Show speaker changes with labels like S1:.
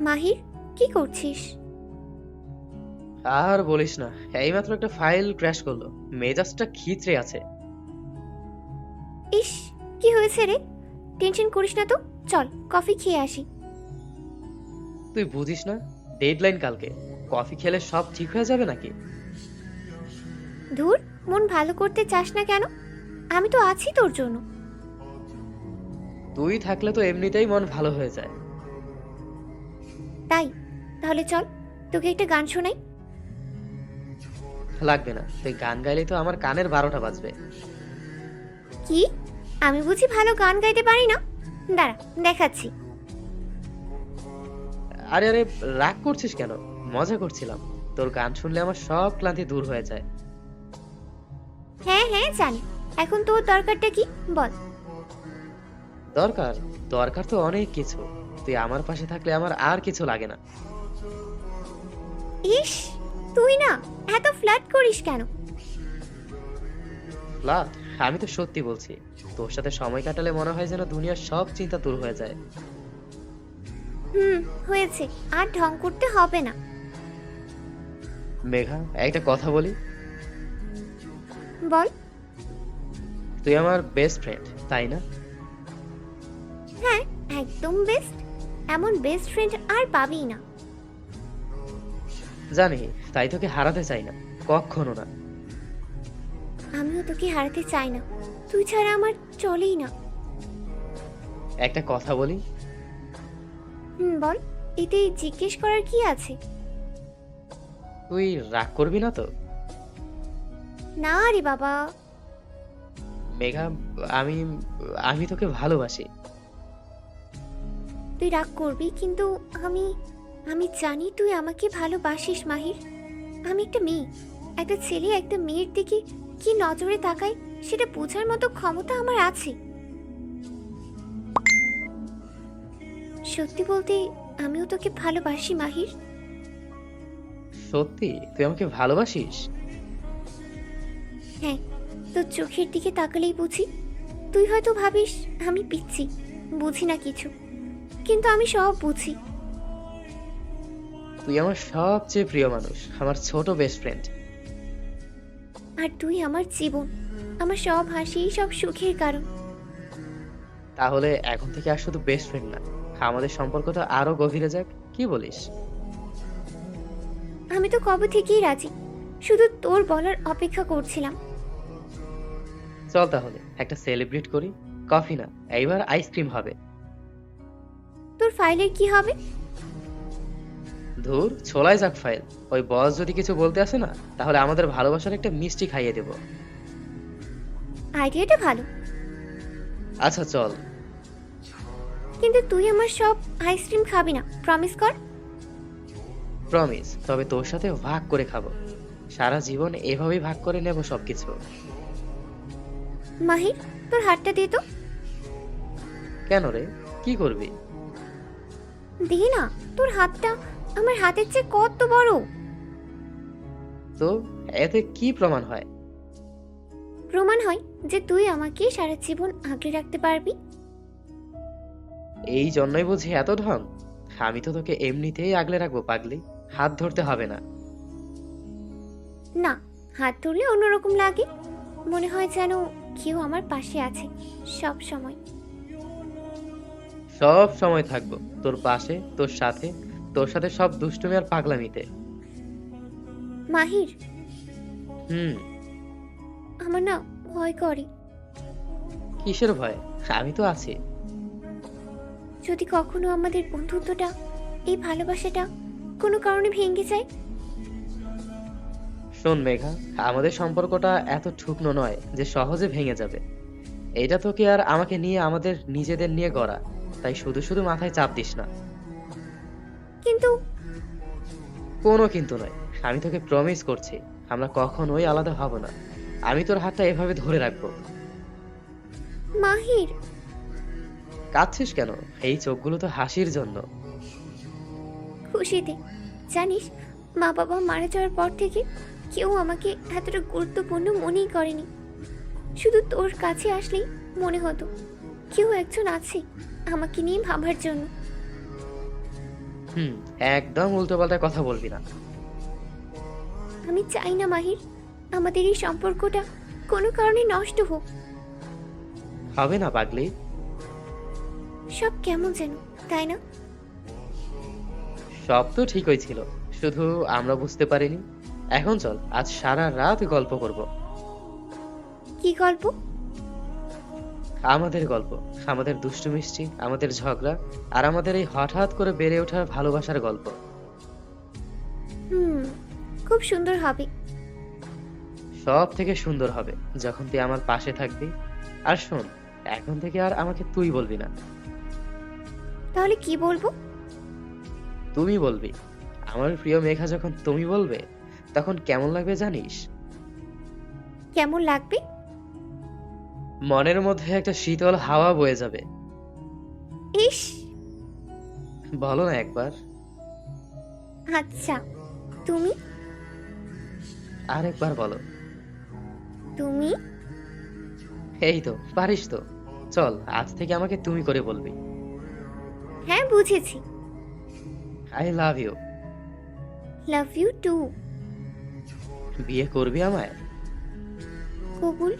S1: মাহির কি করছিস?
S2: আর বলিস না এইমাত্র একটা ফাইল ক্র্যাশ করল মেজাজটা খিচড়ে আছে।
S1: ইস কি হয়েছে রে? টেনশন করিস না তো চল কফি খেয়ে আসি।
S2: তুই বুঝিস না ডেডলাইন কালকে কফি খেলে সব ঠিক হয়ে যাবে নাকি?
S1: ধুর মন ভালো করতে চাস না কেন? আমি তো আছি তোর জন্য।
S2: তুই থাকলে তো এমনিতেই মন ভালো হয়ে যায়।
S1: তাই তাহলে চল তোকে একটা গান শোনাই।
S2: লাগবে না তুই গান গাইলেই তো আমার কানের বারোটা বাজবে।
S1: কি? আমি বুঝি ভালো গান গাইতে পারি না? দাঁড়া দেখাচ্ছি।
S2: আরে আরে রাগ করছিস কেন? মজা করছিলাম। তোর গান শুনলে আমার সব ক্লান্তি দূর হয়ে যায়।
S1: হ্যাঁ হ্যাঁ জানি। এখন তোর দরকারটা কি? বল।
S2: দরকার? দরকার তো অনেক কিছু। তুই আমার পাশে থাকলে আমার আর কিছু লাগে না।
S1: ইস তুই না এত ফ্ল্যাট করিস কেন?
S2: লাভ আমি তো সত্যি বলছি তোর সাথে সময় কাটালে মনে হয় যেন দুনিয়ার সব চিন্তা দূর হয়ে যায়।
S1: হুম হয়েছে আর ঢং করতে হবে না।
S2: মেঘা একটা কথা বলি?
S1: বল।
S2: তুই আমার বেস্ট ফ্রেন্ড তাই না?
S1: হ্যাঁ একদম বেস্ট এমন বেস্ট ফ্রেন্ড আর পাবি না।
S2: জানি তাই তোকে হারাতে চাই না কখনো না।
S1: আমিও তোকে হারাতে চাই না তুই ছাড়া আমার চলেই না।
S2: একটা কথা বলি?
S1: হুম বল এতে জিজ্ঞেস করার কি আছে?
S2: তুই রাগ করবি না তো?
S1: না রে বাবা।
S2: মেঘা আমি আমি তোকে ভালোবাসি।
S1: তুই রাগ করবি কিন্তু আমি আমি জানি তুই আমাকে ভালোবাসিস মাহির। আমি একটা মেয়ে। একটা ছেলে একটা মেয়ের দিকে কি নজরে তাকায় সেটা বোঝার মতো ক্ষমতা আমার আছে। সত্যি বলতে আমিও তোকে ভালোবাসি মাহির।
S2: সত্যি? তুই আমাকে ভালোবাসিস?
S1: হ্যাঁ তোর চোখের দিকে তাকালেই বুঝি। তুই হয়তো ভাবিস আমি পিচ্ছি। বুঝি না কিছু। কিন্তু আমি সব বুঝি।
S2: তুই আমার সবচেয়ে প্রিয় মানুষ আমার ছোট বেস্ট ফ্রেন্ড
S1: আর তুই আমার জীবন আমার সব হাসি সব সুখের কারণ।
S2: তাহলে এখন থেকে আর শুধু বেস্ট ফ্রেন্ড না আমাদের সম্পর্কটা আরও গভীরে যাক কি বলিস?
S1: আমি তো কবে থেকেই রাজি শুধু তোর বলার অপেক্ষা করছিলাম।
S2: চল তাহলে একটা সেলিব্রেট করি কফি না এইবার আইসক্রিম হবে।
S1: তোর ফাইলের কি হবে?
S2: ধুর ছোলাই যাক ফাইল। ওই বস যদি কিছু বলতে আসে না তাহলে আমাদের ভালোবাসার একটা মিষ্টি খাইয়ে দেব।
S1: আইডিয়াটা ভালো।
S2: আচ্ছা চল।
S1: কিন্তু তুই আমার সব আইসক্রিম খাবি না প্রমিস কর।
S2: প্রমিস তবে তোর সাথে ভাগ করে খাব। সারা জীবন এভাবেই ভাগ করে নেব সবকিছু।
S1: মাহির তোর হাতটা দে তো।
S2: কেন রে? কি করবি?
S1: দে না তোর হাতটা আমার হাতের চেয়ে কত বড়?
S2: তো এতে কি প্রমাণ হয়?
S1: প্রমাণ হয় যে তুই আমাকে সারা জীবন আগলে রাখতে পারবি।
S2: এই জন্যই বুঝি এত ঢং। আমি তো তোকে এমনিতেই আগলে রাখব পাগলি। হাত ধরতে হবে না।
S1: না হাত ধরলে অন্যরকম লাগে। মনে হয় যেন কেউ আমার পাশে আছে সব সময়
S2: সব সময় থাকব তোর পাশে তোর সাথে তোর সাথে সব দুষ্টুমি আর পাগলামিতে।
S1: মাহির?
S2: হুম।
S1: আমার না ভয় করে।
S2: কিসের ভয়? আমি তো আছি।
S1: যদি কখনো আমাদের বন্ধুত্বটা এই ভালোবাসাটা কোনো কারণে ভেঙে যায়?
S2: শোন মেঘা আমাদের সম্পর্কটা এত ঠুকনো নয় যে সহজে ভেঙে যাবে। এটা তোকে আর আমাকে নিয়ে আমাদের নিজেদের নিয়ে গড়া। তাই শুধু শুধু মাথায় চাপ দিস না।
S1: কিন্তু
S2: কোনো কিন্তু নয়। আমি তোকে প্রমিস করছি আমরা কখনোই আলাদা হব না। আমি তোর হাতটা এভাবে ধরে রাখব।
S1: মাহির।
S2: কাঁদছিস কেন? এই চোখগুলো তো হাসির জন্য।
S1: খুশিতে জানিস মা বাবা মারা যাওয়ার পর থেকে কেউ আমাকে এতটা গুরুত্বপূর্ণ মনেই করেনি। শুধু তোর কাছে আসলেই মনে হতো কেউ একজন আছে আমাকে নিয়ে ভাবার জন্য।
S2: হুম একদম উল্টোপাল্টা কথা বলবি না।
S1: আমি চাই না মাহির আমাদের এই সম্পর্কটা কোনো কারণে নষ্ট হোক।
S2: হবে না পাগলি।
S1: সব কেমন যেন তাই না?
S2: সব তো ঠিকই ছিল শুধু আমরা বুঝতে পারিনি। এখন চল আজ সারা রাত গল্প করব।
S1: কি গল্প?
S2: আমাদের গল্প আমাদের দুষ্টু মিষ্টি আমাদের ঝগড়া আর আমাদের এই হঠাৎ করে বেড়ে ওঠার ভালোবাসার গল্প।
S1: হুম খুব সুন্দর হবে।
S2: সব থেকে সুন্দর হবে যখন তুই আমার পাশে থাকবি। আর শোন এখন থেকে আর আমাকে তুই বলবি না।
S1: তাহলে কি বলব?
S2: তুমি বলবি আমার প্রিয় মেঘা যখন তুমি বলবে তখন কেমন লাগবে জানিস?
S1: কেমন লাগবে?
S2: মনের মধ্যে একটা শীতল হাওয়া বয়ে যাবে।
S1: ইস।
S2: বলো না একবার।
S1: আচ্ছা তুমি?
S2: আর একবার বলো।
S1: তুমি?
S2: এই তো পারিস তো। চল আজ থেকে আমাকে তুমি করে বলবি।
S1: হ্যাঁ বুঝেছি।
S2: I love you
S1: love you too
S2: বিয়ে করবি আমায়?
S1: কবুল।